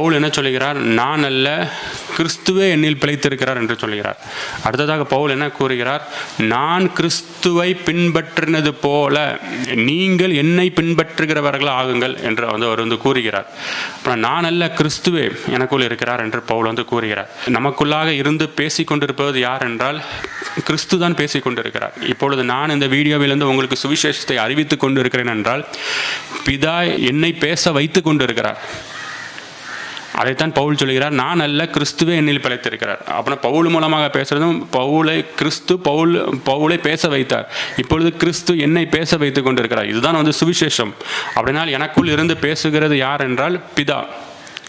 பவுல் என்ன சொல்லுகிறார்? நான் அல்ல கிறிஸ்துவே என்னில் பிழைத்திருக்கிறார் என்று சொல்கிறார் அடுத்ததாக பவுல் என்ன கூறுகிறார்? நான் கிறிஸ்துவை பின்பற்றினது போல நீங்கள் என்னை பின்பற்றுகிறவர்கள் ஆகுங்கள் என்று வந்து அவர் வந்து கூறுகிறார். அப்புறம் நான் அல்ல கிறிஸ்துவே எனக்குள் இருக்கிறார் என்று பவுல் வந்து கூறுகிறார். நமக்குள்ளாக இருந்து பேசிக்கொண்டிருப்பது யார் என்றால் கிறிஸ்து தான் பேசிக்கொண்டிருக்கிறார். இப்பொழுது நான் இந்த வீடியோவிலிருந்து உங்களுக்கு சுவிசேஷத்தை அறிவித்துக் கொண்டிருக்கிறேன் என்றால் பிதா என்னை பேச வைத்து கொண்டிருக்கிறார். அதைத்தான் பவுல் சொல்கிறார் நான் அல்ல கிறிஸ்துவே என்னில் பிழைத்திருக்கிறார். அப்படின்னா பவுல் மூலமாக பேசுறதும் பவுலை கிறிஸ்து பவுல் பவுலை பேச வைத்தார். இப்பொழுது கிறிஸ்து என்னை பேச வைத்து கொண்டிருக்கிறார். இதுதான் வந்து சுவிசேஷம். அப்படினால் எனக்குள் இருந்து பேசுகிறது யார் என்றால் பிதா.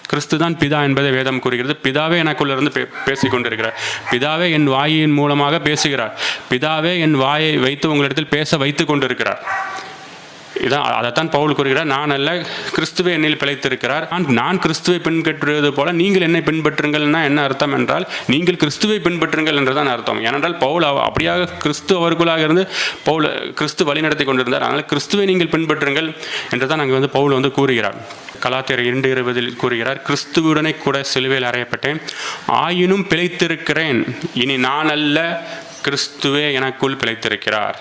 கிறிஸ்து தான் பிதா என்பதை வேதம் கூறுகிறது. பிதாவே எனக்குள்ள இருந்து பே பேசிக் கொண்டிருக்கிறார். பிதாவே என் வாயின் மூலமாக பேசுகிறார். பிதாவே என் வாயை வைத்து உங்களிடத்தில் பேச வைத்து கொண்டிருக்கிறார். இதான் அதைத்தான் பவுல் கூறுகிறார். நான் அல்ல கிறிஸ்துவை என்னில் பிழைத்திருக்கிறார். நான் நான் கிறிஸ்துவை பின்பற்றுவது போல நீங்கள் என்னை பின்பற்றுங்கள்னா என்ன அர்த்தம் என்றால் நீங்கள் கிறிஸ்துவை பின்பற்றுங்கள் என்றுதான் அர்த்தம். ஏனென்றால் பவுல் அப்படியாக கிறிஸ்து அவருக்குள்ளாக இருந்து பவுல் கிறிஸ்து வழி நடத்தி கொண்டிருந்தார். அதனால் கிறிஸ்துவை நீங்கள் பின்பற்றுங்கள் என்று தான் அங்கே வந்து பவுல் வந்து கூறுகிறார். கலாத்தியர் இரண்டு இருபதில் கூறுகிறார் கிறிஸ்துவுடனே கூட சிலுவையில் அறையப்பட்டேன் ஆயினும் பிழைத்திருக்கிறேன். இனி நான் அல்ல கிறிஸ்துவே எனக்குள் பிழைத்திருக்கிறார்.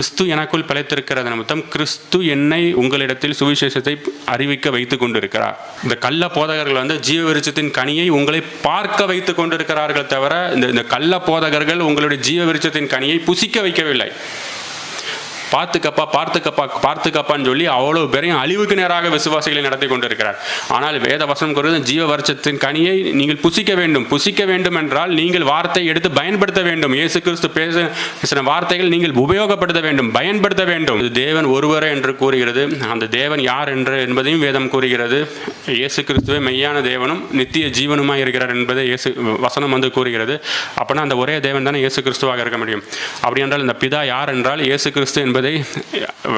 கிறிஸ்து எனக்குள் பிழைத்திருக்கிறது நிமித்தம் கிறிஸ்து என்னை உங்களிடத்தில் சுவிசேஷத்தை அறிவிக்க வைத்துக் கொண்டிருக்கிறார். இந்த கள்ள போதகர்கள் வந்து ஜீவ விருட்சத்தின் கனியை உங்களை பார்க்க வைத்துக் கொண்டிருக்கிறார்கள் தவிர இந்த இந்த கள்ள போதகர்கள் உங்களுடைய ஜீவ விருட்சத்தின் கனியை புசிக்க வைக்கவில்லை. பார்த்துக்கப்பா பார்த்துக்கப்பா பார்த்துக்கப்பான்னு சொல்லி அவ்வளவு பேரையும் அழிவுக்கு நேராக விசுவாசிகளை நடத்தி கொண்டிருக்கிறார். ஆனால் வேத வசனம் கூறுவது ஜீவ வருஷத்தின் கனியை நீங்கள் புசிக்க வேண்டும். புசிக்க வேண்டும் என்றால் நீங்கள் வார்த்தை எடுத்து பயன்படுத்த வேண்டும். இயேசு கிறிஸ்து பேச பேசின வார்த்தைகள் நீங்கள் உபயோகப்படுத்த வேண்டும். பயன்படுத்த வேண்டும். இது தேவன் ஒருவரே என்று கூறுகிறது. அந்த தேவன் யார் என்று என்பதையும் வேதம் கூறுகிறது. இயேசு கிறிஸ்துவே மெய்யான தேவனும் நித்திய ஜீவனுமாய் இருக்கிறார் என்பதை இயேசு வசனம் வந்து கூறுகிறது. அப்படின்னா அந்த ஒரே தேவன் தானே இயேசு கிறிஸ்துவாக இருக்க முடியும். அப்படி என்றால் இந்த பிதா யார் என்றால் இயேசு கிறிஸ்து என்பதை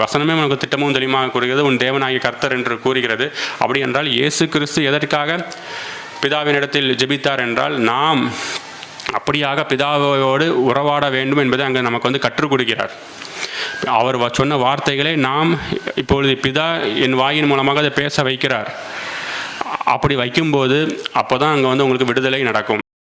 வசனமே உனக்கு திட்டமும் தெளிவாக கூறுகிறது. உன் தேவனாகிய கர்த்தர் என்று கூறுகிறது. அப்படி என்றால் இயேசு கிறிஸ்து எதற்காக பிதாவினிடத்தில் ஜெபித்தார் என்றால் நாம் அப்படியாக பிதாவோடு உறவாட வேண்டும் என்பதை அங்கே நமக்கு வந்து கற்றுக் கொடுக்கிறார். அவர் சொன்ன வார்த்தைகளை நாம் இப்பொழுது பிதா என் வாயின் மூலமாக அதை பேச வைக்கிறார். அப்படி வைக்கும்போது அப்போ தான் அங்கே வந்து உங்களுக்கு விடுதலை நடக்கும்.